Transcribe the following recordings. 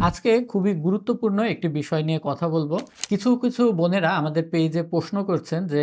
আজকে খুবই গুরুত্বপূর্ণ একটি বিষয় নিয়ে কথা বলব। কিছু কিছু বোনেরা আমাদের পেজে প্রশ্ন করছেন যে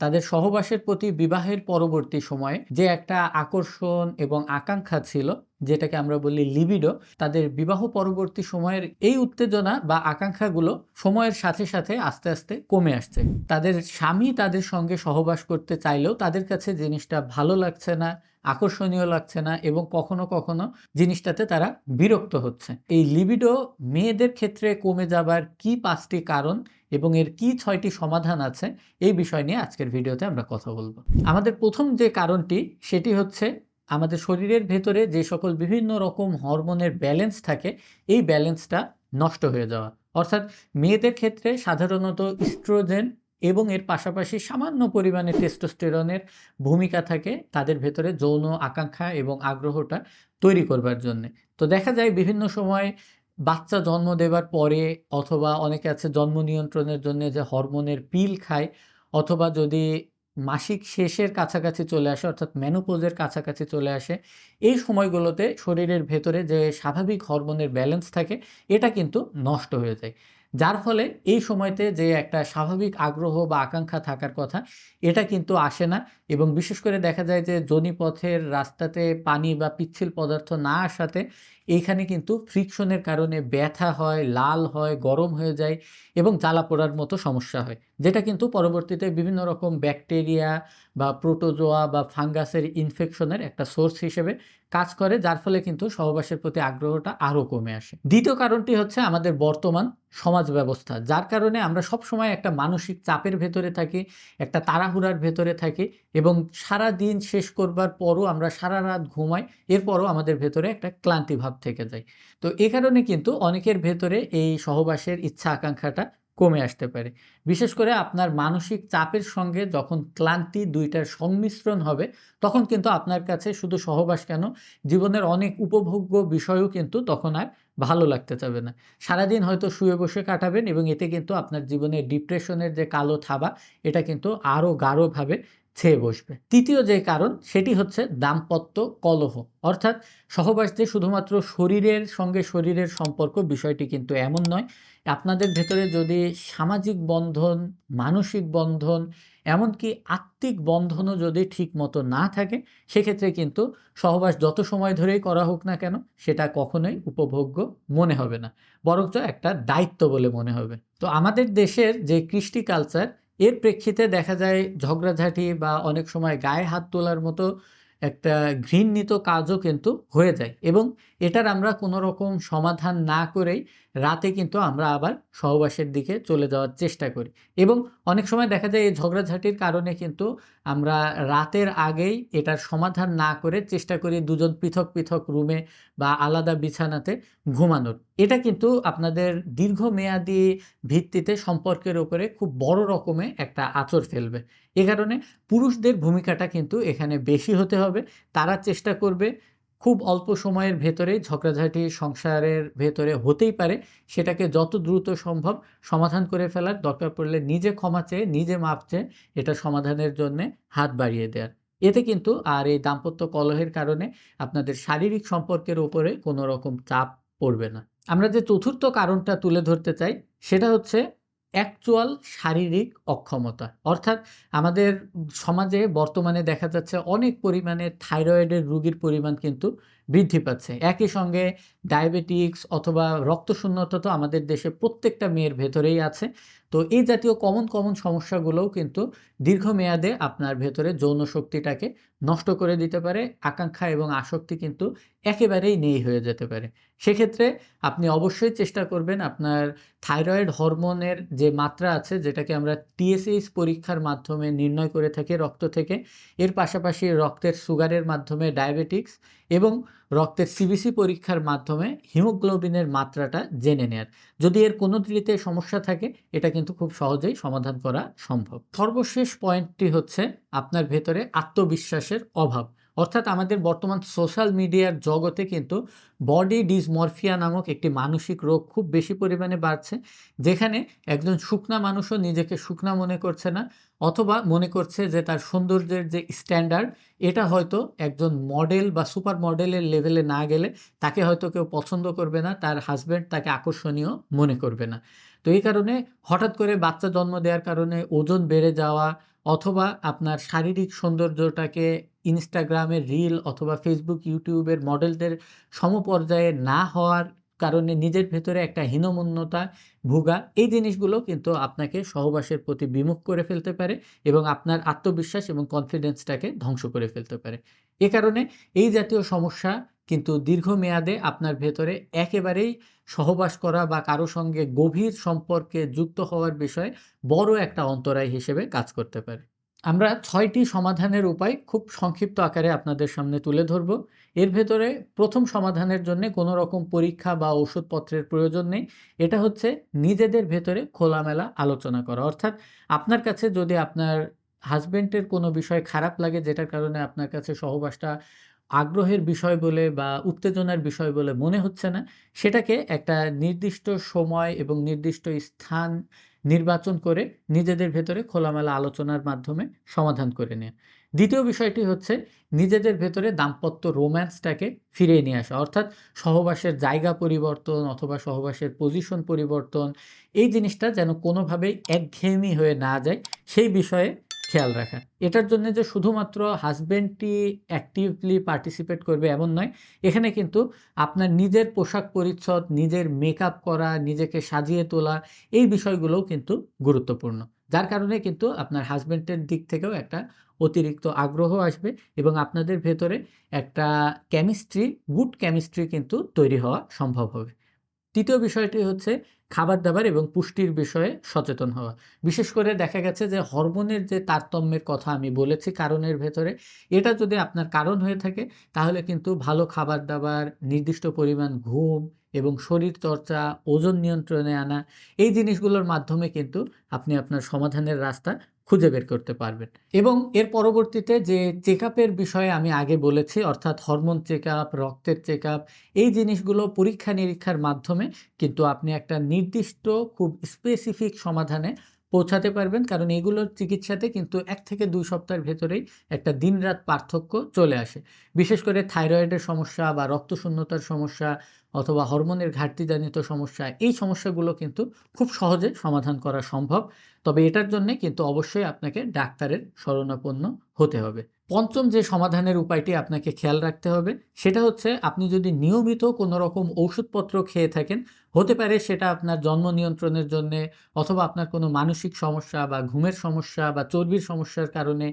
তাদের সহবাসের প্রতি বিবাহের পরবর্তী সময়ে যে একটা আকর্ষণ এবং আকাঙ্ক্ষা ছিল, যেটাকে আমরা বলি লিবিডো, তাদের বিবাহ পরবর্তী সময়ের এই উত্তেজনা বা আকাঙ্ক্ষাগুলো সময়ের সাথে সাথে আস্তে আস্তে কমে আসছে। তাদের স্বামী তাদের সঙ্গে সহবাস করতে চাইলেও তাদের কাছে জিনিসটা ভালো লাগছে না, আকর্ষণীয় লাগছে না এবং কখনো কখনো জিনিসটাতে তারা বিরক্ত হচ্ছে। এই লিবিডো মেয়েদের ক্ষেত্রে কমে যাবার কি পাঁচটি কারণ এবং এর কি ছয়টি সমাধান আছে, এই বিষয় নিয়ে আজকের ভিডিওতে আমরা কথা বলব। আমাদের প্রথম যে কারণটি, সেটি হচ্ছে আমাদের শরীরের ভেতরে যে সকল বিভিন্ন রকম হরমোনের ব্যালেন্স থাকে, এই ব্যালেন্সটা নষ্ট হয়ে যাওয়া। অর্থাৎ মেয়েদের ক্ষেত্রে সাধারণত ইস্ট্রোজেন এবং এর পাশাপাশি সামান্য পরিমাণে টেস্টোস্টেরনের ভূমিকা থাকে তাদের ভেতরে যৌন আকাঙ্ক্ষা এবং আগ্রহটা তৈরি করবার জন্য। তো দেখা যায় বিভিন্ন সময় বাচ্চা জন্ম দেবার পরে অথবা অনেকে আছে জন্ম নিয়ন্ত্রণের জন্য যে হরমোনের পিল খায়, অথবা যদি মাসিক শেষের কাছাকাছি চলে আসে, অর্থাৎ মেনোপোজের কাছাকাছি চলে আসে, এই সময়গুলোতে শরীরের ভেতরে যে স্বাভাবিক হরমোনের ব্যালেন্স থাকে, এটা কিন্তু নষ্ট হয়ে যায়। যার ফলে এই সময়তে যে একটা স্বাভাবিক আগ্রহ বা আকাঙ্ক্ষা থাকার কথা, এটা কিন্তু আসে না এবং বিশেষ করে দেখা যায় যে জনিপথের রাস্তাতে পানি বা পিচ্ছিল পদার্থ না আসাতে এইখানে কিন্তু ফ্রিকশনের কারণে ব্যথা হয়, লাল হয়, গরম হয়ে যায় এবং জ্বালা পোড়ার মতো সমস্যা হয়। যেটা কিন্তু পরবর্তীতে বিভিন্ন রকম ব্যাকটেরিয়া বা প্রোটোজোয়া বা ফাঙ্গাসের ইনফেকশনের একটা সোর্স হিসেবে কাজ করে, যার ফলে কিন্তু সহবাসের প্রতি আগ্রহটা আরও কমে আসে। দ্বিতীয় কারণটি হচ্ছে আমাদের বর্তমান সমাজ ব্যবস্থা, যার কারণে আমরা সব সময় একটা মানসিক চাপের ভেতরে থাকি, একটা তাড়াহুড়ার ভেতরে থাকি এবং সারা দিন শেষ করবার পরও আমরা সারা রাত ঘুমাই, এরপরও আমাদের ভেতরে একটা ক্লান্তি ভাব থেকে যায়। তো এ কারণে কিন্তু অনেকের ভেতরে এই সহবাসের ইচ্ছা আকাঙ্ক্ষাটা কমে আসতে পারে। বিশেষ করে আপনার মানসিক চাপের সঙ্গে যখন ক্লান্তি দুইটার সংমিশ্রণ হবে, তখন কিন্তু আপনার কাছে শুধু সহবাস কেন, জীবনের অনেক উপভোগ্য বিষয়ও কিন্তু তখন আর ভালো লাগতে চাবে না। সারাদিন হয়তো শুয়ে বসে কাটাবেন এবং এতে কিন্তু আপনার জীবনে ডিপ্রেশনের যে কালো থাবা, এটা কিন্তু আরও গাঢ়ভাবে ছেয়ে বসবে। তৃতীয় যে কারণ, সেটি হচ্ছে দাম্পত্য কলহ। অর্থাৎ সহবাস যে শুধুমাত্র শরীরের সঙ্গে শরীরের সম্পর্ক বিষয়টি কিন্তু এমন নয়। আপনাদের ভেতরে যদি সামাজিক বন্ধন, মানসিক বন্ধন, এমনকি আত্মিক বন্ধনও যদি ঠিক মতো না থাকে, সেক্ষেত্রে কিন্তু সহবাস যত সময় ধরেই করা হোক না কেন, সেটা কখনোই উপভোগ্য মনে হবে না। বরঞ্চ একটা দায়িত্ব বলে মনে হবে। তো আমাদের দেশের যে কৃষ্টি কালচার এর প্রেক্ষিতে দেখা যায় ঝগড়াঝাটি বা অনেক সময় গায়ে হাত তোলার মতো একটা ঘৃণিত কাজও কিন্তু হয়ে যায় এবং এটার আমরা কোনো রকম সমাধান না করেই রাতে কিন্তু আমরা আবার সহবাসের দিকে চলে যাওয়ার চেষ্টা করি। এবং অনেক সময় দেখা যায় এই ঝগড়াঝাটির কারণে কিন্তু আমরা রাতের আগেই এটার সমাধান না করে চেষ্টা করি দুজন পৃথক পৃথক রুমে বা আলাদা বিছানাতে ঘুমানোর। এটা কিন্তু আপনাদের দীর্ঘমেয়াদী ভিত্তিতে সম্পর্কের ওপরে খুব বড় রকমে একটা আচর ফেলবে। এ কারণে পুরুষদের ভূমিকাটা কিন্তু এখানে বেশি হতে হবে, তারা চেষ্টা করবে খুব অল্প সময়ের ভেতরে ঝগড়াঝাটি সংসারের ভেতরে হতেই পারে, সেটাকে যত দ্রুত সম্ভব সমাধান করে ফেলার দরকার পড়লে নিজে ক্ষমা চেয়ে, নিজে মাপ চেয়ে এটা সমাধানের জন্যে হাত বাড়িয়ে দেওয়ার এতে কিন্তু আর এই দাম্পত্য কলহের কারণে আপনাদের শারীরিক সম্পর্কের উপরে কোনো রকম চাপ পড়বে না। আমরা যে চতুর্থ কারণটা তুলে ধরতে চাই, সেটা হচ্ছে অ্যাকচুয়াল শারীরিক অক্ষমতা। অর্থাৎ আমাদের সমাজে বর্তমানে দেখা যাচ্ছে অনেক পরিমাণে থাইরয়েডের রোগীর পরিমাণ কিন্তু বৃদ্ধি পাচ্ছে। একই সঙ্গে ডায়াবেটিক্স অথবা রক্তশূন্যতা তো আমাদের দেশে প্রত্যেকটা মেয়ের ভেতরেই আছে। তো এই জাতীয় কমন কমন সমস্যাগুলোও কিন্তু দীর্ঘমেয়াদে আপনার ভেতরে যৌন শক্তিটাকে নষ্ট করে দিতে পারে, আকাঙ্ক্ষা এবং আসক্তি কিন্তু একেবারেই নেই হয়ে যেতে পারে। সেক্ষেত্রে আপনি অবশ্যই চেষ্টা করবেন আপনার থাইরয়েড হরমোনের যে মাত্রা আছে, যেটাকে আমরা টিএসএইচ পরীক্ষার মাধ্যমে নির্ণয় করে থাকি রক্ত থেকে, এর পাশাপাশি রক্তের সুগারের মাধ্যমে ডায়াবেটিক্স এবং রক্তের সিবিসি পরীক্ষার মাধ্যমে হিমোগ্লোবিনের মাত্রাটা জেনে নেয়ার। যদি এর কোনো ত্রিতে সমস্যা থাকে, এটা কিন্তু খুব সহজেই সমাধান করা সম্ভব। সর্বশেষ পয়েন্টটি হচ্ছে আপনার ভেতরে আত্মবিশ্বাসের অভাব। অর্থাৎ আমাদের বর্তমান সোশ্যাল মিডিয়ার জগতে কিন্তু বডি ডিসমরফিয়া নামক একটি মানসিক রোগ খুব বেশি পরিমাণে বাড়ছে, যেখানে একজন শুকনা মানুষও নিজেকে শুকনা মনে করছে না, অথবা মনে করছে যে তার সৌন্দর্যের যে স্ট্যান্ডার্ড এটা হয়তো একজন মডেল বা সুপার মডেলের লেভেলে না গেলে তাকে হয়তো কেউ পছন্দ করবে না, তার হাজব্যান্ড তাকে আকর্ষণীয় মনে করবে না। তো এই কারণে হঠাৎ করে বাচ্চা জন্ম দেওয়ার কারণে ওজন বেড়ে যাওয়া অথবা আপনার শারীরিক সৌন্দর্যটাকে ইনস্টাগ্রামের রিল অথবা ফেসবুক ইউটিউবের মডেলদের সমপর্যায়ে না হওয়ার কারণে নিজের ভেতরে একটা হীনমন্যতা ভুগা, এই জিনিসগুলো কিন্তু আপনাকে সহবাসের প্রতি বিমুখ করে ফেলতে পারে এবং আপনার আত্মবিশ্বাস এবং কনফিডেন্সটাকে ধ্বংস করে ফেলতে পারে। এ কারণে এই জাতীয় সমস্যা কিন্তু দীর্ঘমেয়াদে আপনার ভেতরে একেবারেই সহবাস করা বা কারও সঙ্গে গভীর সম্পর্কে যুক্ত হওয়ার বিষয়ে বড় একটা অন্তরায় হিসেবে কাজ করতে পারে। আমরা ছয়টি সমাধানের উপায় খুব সংক্ষিপ্ত আকারে আপনাদের সামনে তুলে ধরব। এর ভেতরে প্রথম সমাধানের জন্য কোনো রকম পরীক্ষা বা ওষুধপত্রের প্রয়োজন নেই। এটা হচ্ছে নিজেদের ভেতরে খোলামেলা আলোচনা করা। অর্থাৎ আপনার কাছে যদি আপনার হাজবেন্ডের কোনো বিষয় খারাপ লাগে যেটার কারণে আপনার কাছে সহবাসটা আগ্রহের বিষয় বলে বা উত্তেজনার বিষয় বলে মনে হচ্ছে না। সেটাকে একটা নির্দিষ্ট সময় এবং নির্দিষ্ট স্থান নির্বাচন করে নিজেদের ভেতরে খোলামেলা আলোচনার মাধ্যমে সমাধান করে নেয়। দ্বিতীয় বিষয়টি হচ্ছে নিজেদের ভেতরে দাম্পত্য রোম্যান্সটাকে ফিরিয়ে নিয়ে আসা। অর্থাৎ সহবাসের জায়গা পরিবর্তন অথবা সহবাসের পজিশন পরিবর্তন, এই জিনিসটা যেন কোনোভাবেই একঘেয়েমি হয়ে না যায়, সেই বিষয়ে খেয়াল রাখা এটার জন্য যে শুধুমাত্র হাজব্যান্ডটি অ্যাক্টিভলি পার্টিসিপেট করবে এমন নয়, এখানে কিন্তু আপনার নিজের পোশাক পরিচ্ছদ, নিজের মেকআপ করা, নিজেকে সাজিয়ে তোলা, এই বিষয়গুলোও কিন্তু গুরুত্বপূর্ণ। যার কারণে কিন্তু আপনার হাজব্যান্ডের দিক থেকেও একটা অতিরিক্ত আগ্রহ আসবে এবং আপনাদের ভেতরে একটা কেমিস্ট্রি গুড কেমিস্ট্রি কিন্তু তৈরি হওয়া সম্ভব হবে। তৃতীয় বিষয়টি হচ্ছে খাবার দাবার এবং পুষ্টির বিষয়ে সচেতন হওয়া। বিশেষ করে দেখা গেছে যে হরমোনের যে তারতম্যের কথা আমি বলেছি কারণের ভেতরে, এটা যদি আপনার কারণ হয়ে থাকে, তাহলে কিন্তু ভালো খাবার দাবার নির্দিষ্ট পরিমাণ ঘুম এবং শরীর চর্চা, ওজন নিয়ন্ত্রণে আনা, এই জিনিসগুলোর মাধ্যমে কিন্তু আপনি আপনার সমাধানের রাস্তা খুঁজে বের করতে পারবেন। এবং এর পরবর্তীতে যে চেক বিষয়ে আমি আগে বলেছি, অর্থাৎ হরমোন চেক রক্তের চেক এই জিনিসগুলো পরীক্ষা নিরীক্ষার মাধ্যমে কিন্তু আপনি একটা নির্দিষ্ট, খুব স্পেসিফিক সমাধানে পৌঁছাতে পারবেন। কারণ এগুলোর চিকিৎসাতে কিন্তু এক থেকে দুই সপ্তাহের ভেতরেই একটা দিনরাত পার্থক্য চলে আসে। বিশেষ করে থাইরয়েডের সমস্যা বা রক্তশূন্যতার সমস্যা অথবা হরমোনের ঘাটতিজনিত সমস্যা, এই সমস্যাগুলো কিন্তু খুব সহজে সমাধান করা সম্ভব। তবে এটার জন্যে কিন্তু অবশ্যই আপনাকে ডাক্তারের শরণাপন্ন হতে হবে। পঞ্চম যে সমাধানের উপায়টি আপনাকে খেয়াল রাখতে হবে, সেটা হচ্ছে আপনি যদি নিয়মিত কোনো রকম ওষুধপত্র খেয়ে থাকেন, হতে পারে সেটা আপনার জন্ম নিয়ন্ত্রণের জন্য অথবা আপনার কোনো মানসিক সমস্যা বা ঘুমের সমস্যা বা চর্বির সমস্যার কারণে,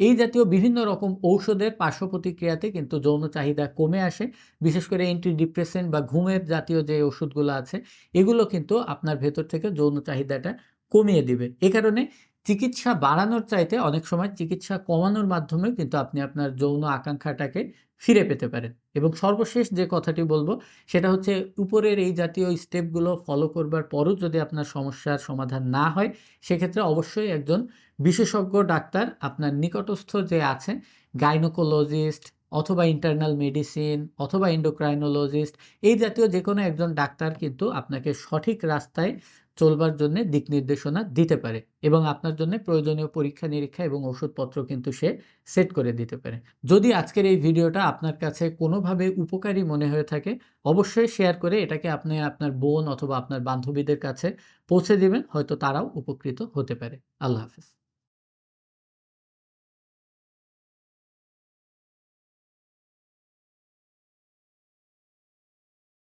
এই জাতীয় বিভিন্ন রকম ঔষধের পার্শ্ব প্রতিক্রিয়াতে কিন্তু যৌন চাহিদা কমে আসে। বিশেষ করে অ্যান্টি ডিপ্রেসেন্ট বা ঘুমের জাতীয় যে ওষুধগুলো আছে, এগুলো কিন্তু আপনার ভেতর থেকে যৌন চাহিদাটা কমিয়ে দিবে। এ কারণে চিকিৎসা বাড়ানোর চাইতে অনেক সময় চিকিৎসা কমানোর মাধ্যমে কিন্তু আপনি আপনার যৌন আকাঙ্ক্ষাটাকে ফিরে পেতে পারেন। এবং সর্বশেষ যে কথাটি বলব, সেটা হচ্ছে উপরের এই জাতীয় স্টেপগুলো ফলো করবার পরও যদি আপনার সমস্যার সমাধান না হয়, সেক্ষেত্রে অবশ্যই একজন বিশেষজ্ঞ ডাক্তার আপনার নিকটস্থ যে আছে গাইনোকোলজিস্ট অথবা ইন্টারনাল মেডিসিন অথবা ইন্ডোক্রাইনোলজিস্ট এই জাতীয় যে কোনো একজন ডাক্তার কিন্তু আপনাকে সঠিক রাস্তায় চলবার জন্য দিক নির্দেশনা দিতে পারে এবং আপনার জন্য প্রয়োজনীয় পরীক্ষা নিরীক্ষা এবং ওষুধপত্র কিন্তু সে সেট করে দিতে পারে। যদি আজকের এই ভিডিওটা আপনার কাছে কোনোভাবে উপকারী মনে হয়ে থাকে, অবশ্যই শেয়ার করে এটাকে আপনি আপনার বোন অথবা আপনার বান্ধবীদের কাছে পৌঁছে দেবেন, হয়তো তারাও উপকৃত হতে পারে। আল্লাহ হাফেজ।